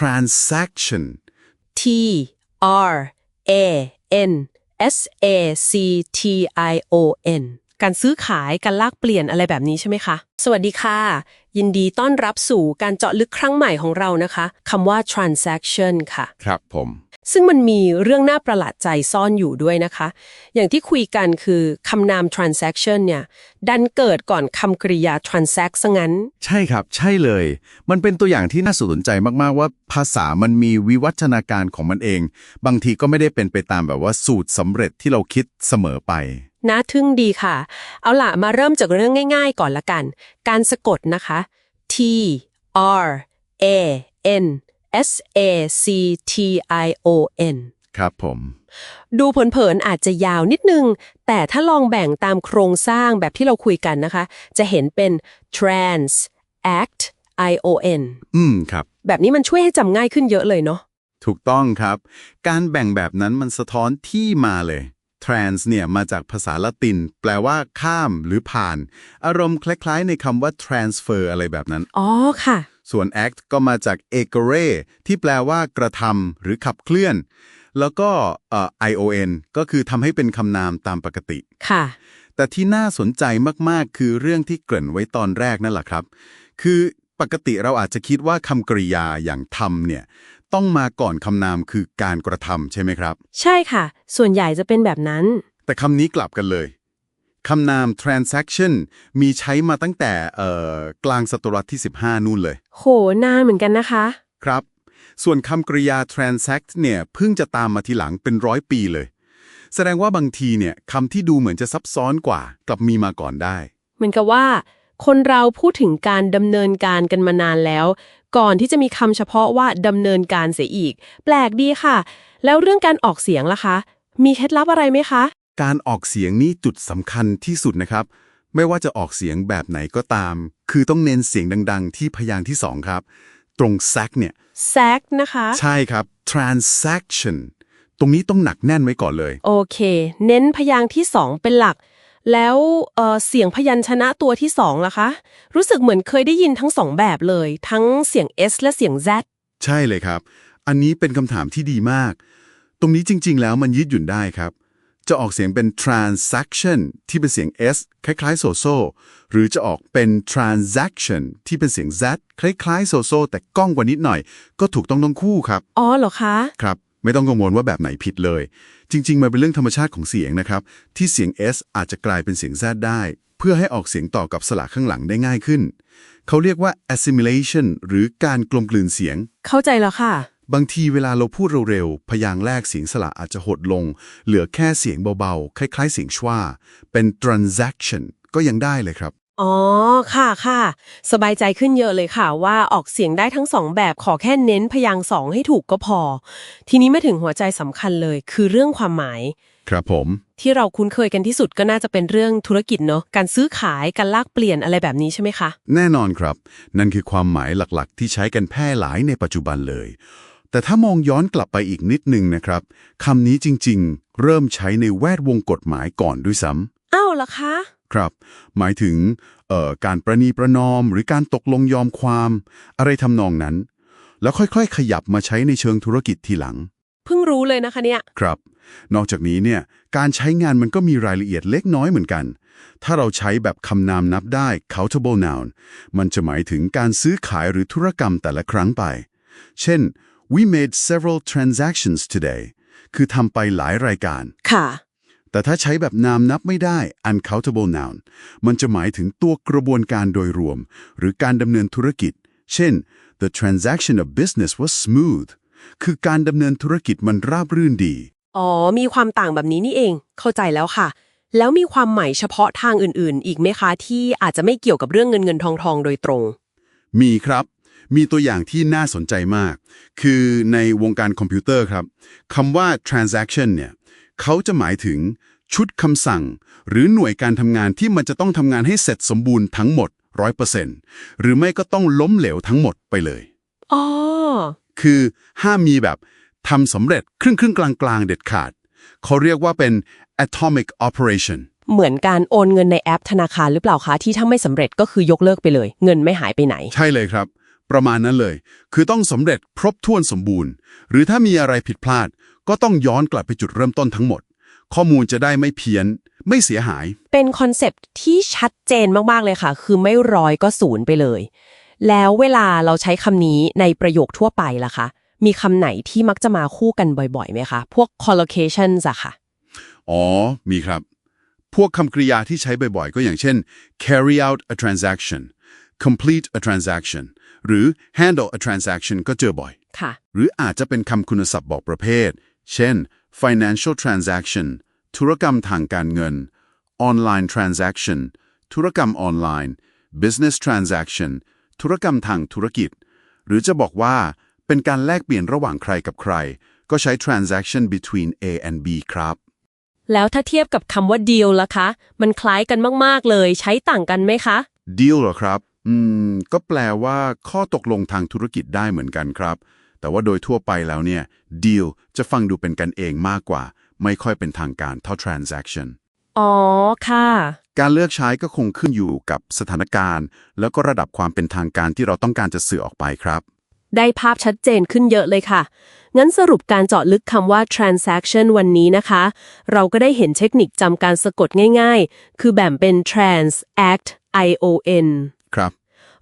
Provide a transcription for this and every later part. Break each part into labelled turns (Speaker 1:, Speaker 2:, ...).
Speaker 1: transaction.
Speaker 2: T R A N S A C T I O N การซื้อขายการลากเปลี่ยนอะไรแบบนี้ใช่ไหมคะ สวัสดีค่ะ ยินดีต้อนรับสู่การเจาะลึกครั้งใหม่ของเรานะคะคำว่า transaction ค่ะ
Speaker 1: ครับผม
Speaker 2: ซึ่งมันมีเรื่องน่าประหลาดใจซ่อนอยู่ด้วยนะคะ อย่างที่คุยกันคือคำนาม transaction เนี่ยดันเกิดก่อนคำกริยา transact ซะงั้น
Speaker 1: ใช่ครับ ใช่เลย มันเป็นตัวอย่างที่น่าสนใจมากๆว่าภาษามันมีวิวัฒนาการของมันเอง บางทีก็ไม่ได้เป็นไปตามแบบว่าสูตรสำเร็จที่เราคิดเสมอไป
Speaker 2: น่าทึ่งดีค่ะ เอาล่ะ มาเริ่มจากเรื่องง่าย ๆ ก่อนละกัน การสะกดนะคะ T R A N S A C T I O N
Speaker 1: ครับผม
Speaker 2: ดูเผินๆอาจจะยาวนิดนึง แต่ถ้าลองแบ่งตามโครงสร้างแบบที่เราคุยกันนะคะ จะเห็นเป็น trans act I O N
Speaker 1: อืมครับ
Speaker 2: แบบนี้มันช่วยให้จำง่ายขึ้นเยอะเลยเนาะ
Speaker 1: ถูกต้องครับ การแบ่งแบบนั้นมันสะท้อนที่มาเลย trans เนี่ยมาจากภาษาละติน แปลว่า ข้ามหรือผ่าน อารมณ์คล้ายๆ ในคำว่า transfer อะไรแบบนั้น
Speaker 2: อ๋อค่ะ
Speaker 1: ส่วน act ก็มาจาก agere ที่แปลว่ากระทำหรือขับเคลื่อน แล้วก็เอ่อ ion ก็คือทำให้เป็นคำนามตามปกติ
Speaker 2: ค่ะ
Speaker 1: แต่ที่น่าสนใจมากๆ คือเรื่องที่เกริ่นไว้ตอนแรกนั่นแหละครับ คือปกติเราอาจจะคิดว่าคำกริยาอย่างทำเนี่ย ต้องมาก่อนคำนามคือการกระทำใช่ไหมครับ
Speaker 2: ใช่ค่ะ ส่วนใหญ่จะเป็นแบบนั้น
Speaker 1: แต่คำนี้กลับกันเลยคำนาม transaction มีใช้มาตั้งแต่เอ่อกลางศตวรรษที่ 15 นู่นเลย
Speaker 2: โห นานเหมือนกันนะคะ
Speaker 1: ครับ ส่วนคำกริยา transact เนี่ยเพิ่งจะตามมาทีหลังเป็นร้อยปีเลย แสดงว่าบางทีเนี่ยคำที่ดูเหมือนจะซับซ้อนกว่า กลับมีมาก่อนได้
Speaker 2: เหมือนกับว่า คนเราพูดถึงการดำเนินการกันมานานแล้ว ก่อนที่จะมีคำเฉพาะว่าดำเนินการเสียอีก แปลกดีค่ะ แล้วเรื่องการออกเสียงล่ะคะ มีเคล็ดลับอะไรไหมคะ
Speaker 1: การออกเสียงนี่จุดสำคัญที่สุดนะครับ ไม่ว่าจะออกเสียงแบบไหนก็ตาม คือต้องเน้นเสียงดัง ๆ ที่พยางค์ที่สองครับ ตรง sac เนี่ย
Speaker 2: แซกนะคะ
Speaker 1: ใช่ครับ transaction ตรงนี้ต้องหนักแน่นไว้ก่อนเลย
Speaker 2: โอเค เน้นพยางค์ที่สองเป็นหลัก แล้วเอ่อเสียงพยัญชนะตัวที่สองล่ะคะ รู้สึกเหมือนเคยได้ยินทั้งสองแบบเลย ทั้งเสียง S และเสียง Z
Speaker 1: ใช่เลยครับ อันนี้เป็นคำถามที่ดีมาก ตรงนี้จริง ๆ แล้วมันยืดหยุ่นได้ครับ จะออกเสียงเป็น transaction ที่เป็นเสียง s คล้ายๆโซโซหรือจะออกเป็น transaction ที่เป็นเสียง z คล้ายๆโซโซแต่ก้องกว่านิดหน่อย ก็ถูกต้องทั้งคู่ครับ
Speaker 2: อ๋อเหรอคะ
Speaker 1: ครับ ไม่ต้องกังวลว่าแบบไหนผิดเลย จริง ๆ มันเป็นเรื่องธรรมชาติของเสียงนะครับ ที่เสียง s อาจจะกลายเป็นเสียง z ได้ เพื่อให้ออกเสียงต่อกับสระข้างหลังได้ง่ายขึ้น เขาเรียกว่า assimilation หรือการกลมกลืนเสียง
Speaker 2: เข้าใจแล้วค่ะ
Speaker 1: บางทีเวลาเราพูดเร็วๆ พยางค์แรกเสียงสระอาจจะหดลง เหลือแค่เสียงเบาๆ คล้าย ๆ เสียงชว่าเป็น transaction ก็ยังได้เลยครับ
Speaker 2: อ๋อ ค่ะค่ะ สบายใจขึ้นเยอะเลยค่ะ ว่าออกเสียงได้ทั้งสองแบบขอแค่เน้นพยางค์สองให้ถูกก็พอ ทีนี้มาถึงหัวใจสำคัญเลย คือเรื่องความหมาย
Speaker 1: ครับผม
Speaker 2: ที่เราคุ้นเคยกันที่สุดก็น่าจะเป็นเรื่องธุรกิจเนอะการซื้อขายการลากเปลี่ยนอะไรแบบนี้ใช่ไหมคะ
Speaker 1: แน่นอนครับ นั่นคือความหมายหลักๆ ที่ใช้กันแพร่หลายในปัจจุบันเลย แต่ถ้ามองย้อนกลับไปอีกนิดนึงนะครับคำนี้จริงๆ เริ่มใช้ในแวดวงกฎหมายก่อนด้วยซ้ำ
Speaker 2: อ้าวเหรอคะ
Speaker 1: ครับ หมายถึงเอ่อการประนีประนอม หรือการตกลงยอมความ อะไรทำนองนั้น แล้วค่อยๆ ขยับมาใช้ในเชิงธุรกิจทีหลัง
Speaker 2: เพิ่งรู้เลยนะคะเนี่ย
Speaker 1: ครับ นอกจากนี้เนี่ยการใช้งานมันก็มีรายละเอียดเล็กน้อยเหมือนกัน ถ้าเราใช้แบบคำนามนับได้ countable noun มันจะหมายถึงการซื้อขายหรือธุรกรรมแต่ละครั้งไป เช่น we made several transactions today คือทำไปหลายรายการ
Speaker 2: ค่ะ
Speaker 1: แต่ถ้าใช้แบบนามนับไม่ได้ uncountable noun มันจะหมายถึงตัวกระบวนการโดยรวม หรือการดำเนินธุรกิจ เช่น the transaction of business was smooth คือการดำเนินธุรกิจมันราบรื่นดี
Speaker 2: อ๋อ มีความต่างแบบนี้นี่เอง เข้าใจแล้วค่ะ แล้วมีความหมายเฉพาะทางอื่นๆ อีกไหมคะ ที่อาจจะไม่เกี่ยวกับเรื่องเงินเงินทองทองโดยตรง
Speaker 1: มีครับ มีตัวอย่างที่น่าสนใจมาก คือในวงการคอมพิวเตอร์ครับคำว่า transaction เนี่ย เขาจะหมายถึงชุดคำสั่ง หรือหน่วยการทำงานที่มันจะต้องทำงานให้เสร็จสมบูรณ์ทั้งหมด 100%หรือไม่ก็ต้องล้มเหลวทั้งหมดไปเลย
Speaker 2: อ๋อ
Speaker 1: คือห้ามมีแบบทำสำเร็จครึ่งครึ่งกลางกลางๆเด็ดขาด เขาเรียกว่าเป็น atomic operation
Speaker 2: เหมือนการโอนเงินในแอปธนาคารหรือเปล่าคะ ที่ถ้าไม่สำเร็จก็คือยกเลิกไปเลย เงินไม่หายไปไหน
Speaker 1: ใช่เลยครับ ประมาณนั้นเลย คือต้องสำเร็จครบถ้วนสมบูรณ์ หรือถ้ามีอะไรผิดพลาด ก็ต้องย้อนกลับไปจุดเริ่มต้นทั้งหมด ข้อมูลจะได้ไม่เพี้ยน ไม่เสียหาย
Speaker 2: เป็นคอนเซปต์ที่ชัดเจนมากๆเลยค่ะ คือไม่ร้อยก็ศูนย์ไปเลย แล้วเวลาเราใช้คำนี้ในประโยคทั่วไปล่ะคะมีคำไหนที่มักจะมาคู่กันบ่อยๆไหมคะ พวก collocations อะค่ะ
Speaker 1: อ๋อ มีครับ พวกคำกริยาที่ใช้บ่อยๆ ก็อย่างเช่น carry out a transaction complete a transaction หรือ handle a transaction ก็เจอบ่อย
Speaker 2: ค่ะ
Speaker 1: หรืออาจจะเป็นคำคุณศัพท์บอกประเภท เช่น financial transaction ธุรกรรมทางการเงิน online transaction ธุรกรรมออนไลน์ business transaction ธุรกรรมทางธุรกิจ หรือจะบอกว่าเป็นการแลกเปลี่ยนระหว่างใครกับใคร ก็ใช้ transaction between A and B ครับ
Speaker 2: แล้วถ้าเทียบกับคำว่า deal ล่ะคะ มันคล้ายกันมาก ๆ เลย ใช้ต่างกันไหมคะ
Speaker 1: deal เหรอครับ อืม ก็แปลว่าข้อตกลงทางธุรกิจได้เหมือนกันครับ แต่ว่าโดยทั่วไปแล้วเนี่ย deal จะฟังดูเป็นกันเองมากกว่า ไม่ค่อยเป็นทางการเท่า transaction
Speaker 2: อ๋อ ค่ะ
Speaker 1: การเลือกใช้ก็คงขึ้นอยู่กับสถานการณ์ แล้วก็ระดับความเป็นทางการที่เราต้องการจะสื่อออกไปครับ
Speaker 2: ได้ภาพชัดเจนขึ้นเยอะเลยค่ะ งั้นสรุปการเจาะลึกคำว่า transaction วันนี้นะคะ เราก็ได้เห็นเทคนิคจำการสะกดง่าย ๆ คือแบ่งเป็น trans act i o n
Speaker 1: ครับ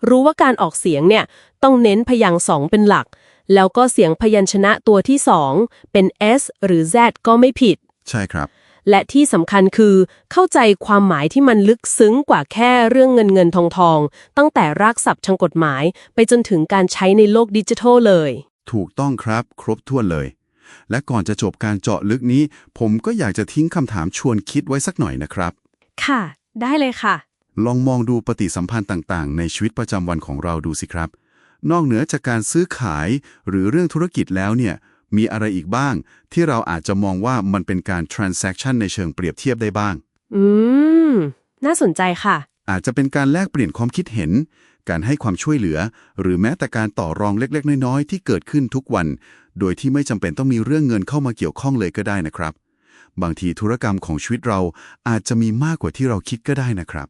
Speaker 2: รู้ว่าการออกเสียงเนี่ย ต้องเน้นพยางค์สองเป็นหลัก แล้วก็เสียงพยัญชนะตัวที่สองเป็น s หรือ z ก็ไม่ผิด
Speaker 1: ใช่ครับ
Speaker 2: และที่สำคัญคือ เข้าใจความหมายที่มันลึกซึ้งกว่าแค่เรื่องเงินเงินทองทอง ตั้งแต่รากศัพท์ทางกฎหมาย ไปจนถึงการใช้ในโลกดิจิทัลเลย
Speaker 1: ถูกต้องครับ ครบถ้วนเลย และก่อนจะจบการเจาะลึกนี้ ผมก็อยากจะทิ้งคำถามชวนคิดไว้สักหน่อยนะครับ
Speaker 2: ค่ะ ได้เลยค่ะ
Speaker 1: ลองมองดูปฏิสัมพันธ์ต่าง ๆ ในชีวิตประจำวันของเราดูสิครับ นอกเหนือจากการซื้อขายหรือเรื่องธุรกิจแล้วเนี่ยมีอะไรอีกบ้าง ที่เราอาจจะมองว่ามันเป็นการ transaction ในเชิงเปรียบเทียบได้บ้าง
Speaker 2: อืม น่าสนใจค่ะ
Speaker 1: อาจจะเป็นการแลกเปลี่ยนความคิดเห็น การให้ความช่วยเหลือ หรือแม้แต่การต่อรองเล็ก ๆ น้อยๆ ที่เกิดขึ้นทุกวัน โดยที่ไม่จำเป็นต้องมีเรื่องเงินเข้ามาเกี่ยวข้องเลยก็ได้นะครับ บางทีธุรกรรมของชีวิตเราอาจจะมีมากกว่าที่เราคิดก็ได้นะครับ